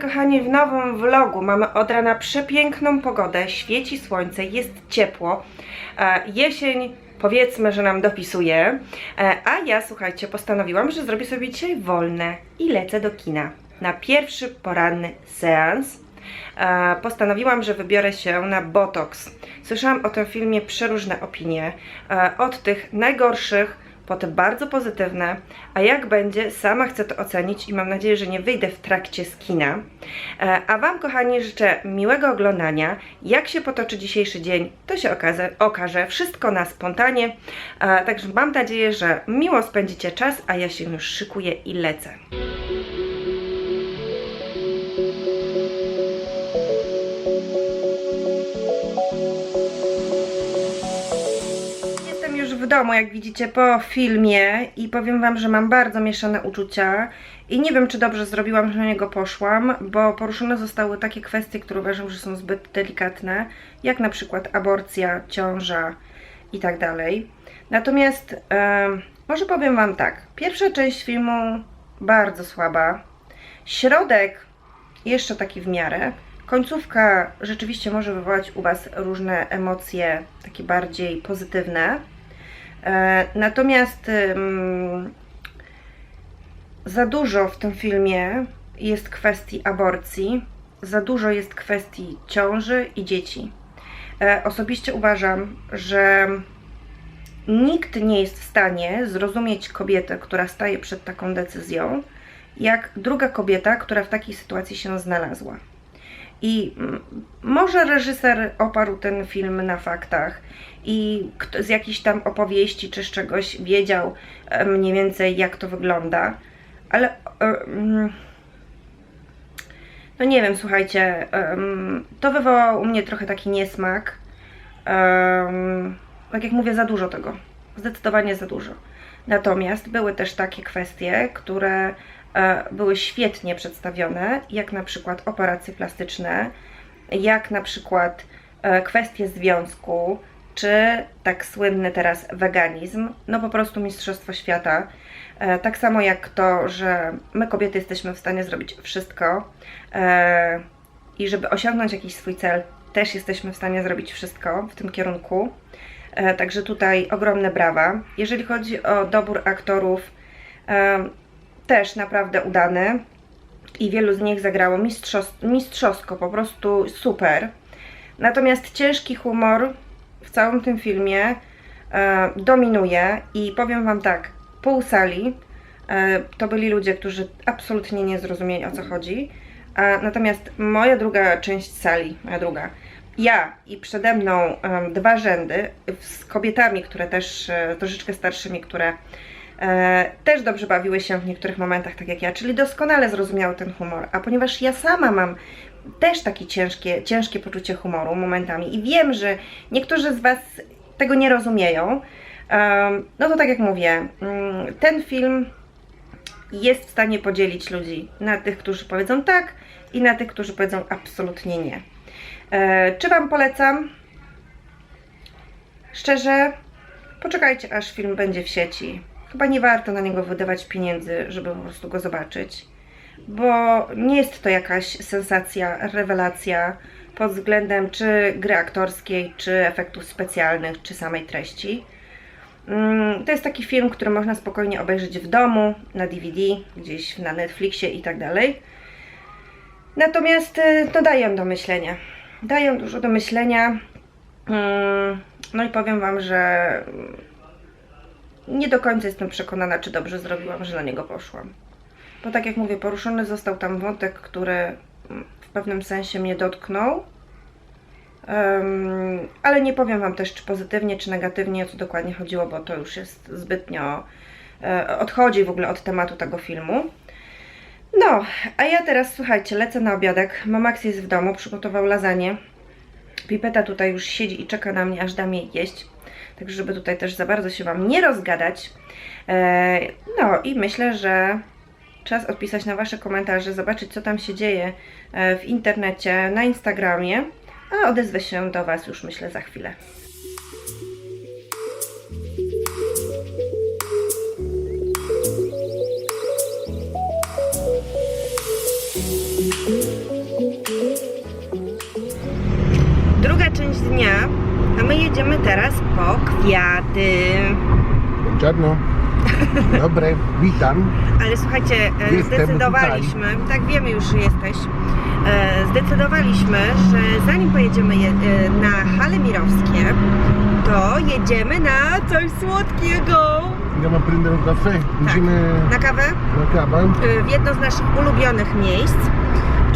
kochani, w nowym vlogu. Mamy od rana przepiękną pogodę, świeci słońce, jest ciepło. E, Jesień powiedzmy, że nam dopisuje. E, A ja, słuchajcie, postanowiłam, że zrobię sobie dzisiaj wolne i lecę do kina na pierwszy poranny seans. E, Postanowiłam, że wybiorę się na Botox. Słyszałam o tym filmie przeróżne opinie, od tych najgorszych po te bardzo pozytywne, a jak będzie, sama chcę to ocenić i mam nadzieję, że nie wyjdę w trakcie z kina. E, A Wam, kochani, życzę miłego oglądania. Jak się potoczy dzisiejszy dzień, to się okaże, okaże. wszystko na spontanie. E, Także mam nadzieję, że miło spędzicie czas, a ja się już szykuję i lecę. Domu, jak widzicie, po filmie i powiem Wam, że mam bardzo mieszane uczucia i nie wiem, czy dobrze zrobiłam, że na niego poszłam, bo poruszone zostały takie kwestie, które uważam, że są zbyt delikatne, jak na przykład aborcja, ciąża i tak dalej. Natomiast em, może powiem Wam tak, pierwsza część filmu bardzo słaba, środek jeszcze taki w miarę. Końcówka rzeczywiście może wywołać u Was różne emocje, takie bardziej pozytywne. E, natomiast za dużo w tym filmie jest kwestii aborcji, za dużo jest kwestii ciąży i dzieci. E, osobiście uważam, że nikt nie jest w stanie zrozumieć kobietę, która staje przed taką decyzją, jak druga kobieta, która w takiej sytuacji się znalazła. I może reżyser oparł ten film na faktach i z jakichś tam opowieści czy z czegoś wiedział e, mniej więcej jak to wygląda, ale e, no nie wiem, słuchajcie, em, to wywołało u mnie trochę taki niesmak. Tak jak mówię, za dużo tego. Zdecydowanie za dużo. Natomiast były też takie kwestie, które e, były świetnie przedstawione, jak na przykład operacje plastyczne, jak na przykład e, kwestie związku, czy tak słynny teraz weganizm, no po prostu Mistrzostwo Świata. E, Tak samo jak to, że my kobiety jesteśmy w stanie zrobić wszystko e, i żeby osiągnąć jakiś swój cel, też jesteśmy w stanie zrobić wszystko w tym kierunku. E, Także tutaj ogromne brawa. Jeżeli chodzi o dobór aktorów, e, też naprawdę udany i wielu z nich zagrało mistrzos mistrzowsko, po prostu super. Natomiast ciężki humor w całym tym filmie e, dominuje i powiem Wam tak, pół sali e, to byli ludzie, którzy absolutnie nie zrozumieli o co chodzi, a natomiast moja druga część sali, moja druga, ja i przede mną em, dwa rzędy z kobietami, które też e, troszeczkę starszymi, które e, też dobrze bawiły się w niektórych momentach, tak jak ja, czyli doskonale zrozumiały ten humor. A ponieważ ja sama mam też takie ciężkie, ciężkie poczucie humoru momentami i wiem, że niektórzy z Was tego nie rozumieją, no to tak jak mówię, mm, ten film jest w stanie podzielić ludzi na tych, którzy powiedzą tak i na tych, którzy powiedzą absolutnie nie. E, czy Wam polecam? Szczerze, poczekajcie aż film będzie w sieci. Chyba nie warto na niego wydawać pieniędzy, żeby po prostu go zobaczyć, bo nie jest to jakaś sensacja, rewelacja pod względem czy gry aktorskiej, czy efektów specjalnych, czy samej treści. Mm, To jest taki film, który można spokojnie obejrzeć w domu, na DVD, gdzieś na Netflixie i tak dalej. Natomiast y, no, dają do myślenia. Dają dużo do myślenia. Mm, No i powiem Wam, że nie do końca jestem przekonana, czy dobrze zrobiłam, że na niego poszłam. Bo tak jak mówię, poruszony został tam wątek, który mm, w pewnym sensie mnie dotknął. Em, ale nie powiem Wam też, czy pozytywnie, czy negatywnie, o co dokładnie chodziło, bo to już jest zbytnio. e, odchodzi w ogóle od tematu tego filmu. No, a ja teraz, słuchajcie, lecę na obiadek. Mamax jest w domu, przygotował lasagne. Pipeta tutaj już siedzi i czeka na mnie, aż dam jej jeść. Tak, żeby tutaj też za bardzo się Wam nie rozgadać. E, no i myślę, że czas odpisać na Wasze komentarze, zobaczyć, co tam się dzieje e, w internecie, na Instagramie. A odezwę się do Was już, myślę, za chwilę. Kwiaty. Czarno. Dobre, witam. Ale słuchajcie, e, Jestem zdecydowaliśmy, tak wiemy już, że jesteś, e, zdecydowaliśmy, że zanim pojedziemy je, e, na Hale Mirowskie, to jedziemy na coś słodkiego. Idziemy prendere un caffè. Idziemy Na kawę na kawę. w jedno z naszych ulubionych miejsc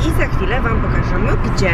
i za chwilę Wam pokażemy gdzie.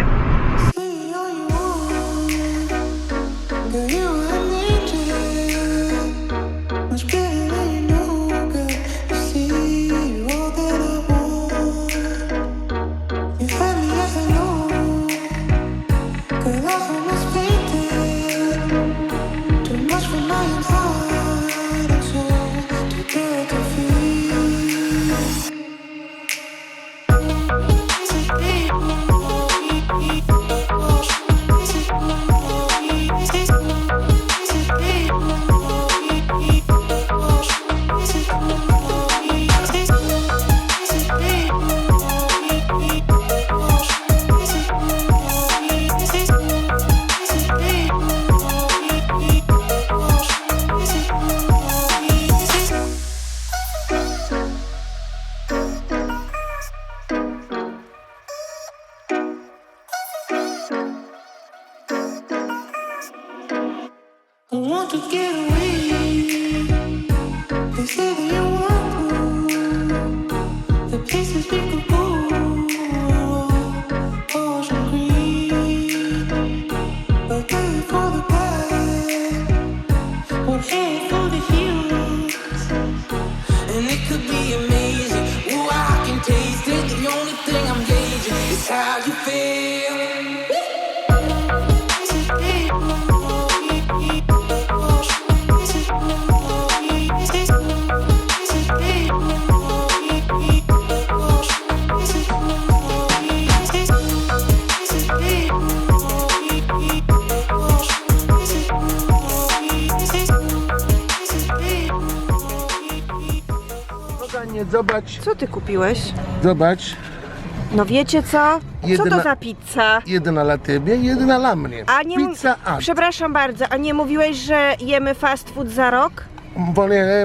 To get away. Kochanie, zobacz, Co Ty kupiłeś? zobacz. No wiecie co? Co to Jedyna- za pizza? Jedna dla ciebie, jedna dla mnie. A nie mów- Pizza Hut. Przepraszam bardzo, a nie mówiłeś, że jemy fast food za rok?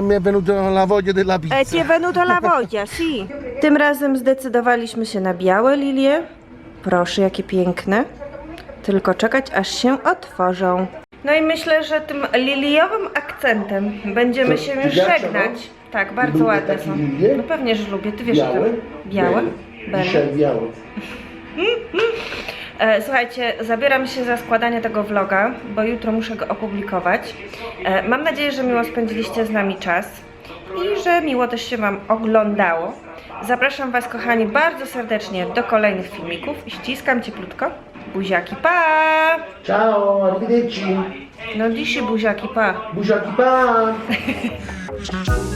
Mi è venuto la voglia della pizza. E, venuto la voglia, si. Tym razem zdecydowaliśmy się na białe lilie. Proszę, jakie piękne. Tylko czekać, aż się otworzą. No i myślę, że tym liliowym akcentem będziemy się już żegnać. Tak, bardzo Lubię ładne takie są. lilie? No pewnie, że lubię. Ty wiesz, że Białe? to białe. Bele. Dzisiaj białe. E, Słuchajcie, zabieram się za składanie tego vloga, bo jutro muszę go opublikować. E, Mam nadzieję, że miło spędziliście z nami czas i że miło też się Wam oglądało. Zapraszam Was, kochani, bardzo serdecznie do kolejnych filmików i ściskam cieplutko. Buziaki, pa! Ciao, arrivederci. No dzisiaj buziaki, pa! Buziaki pa.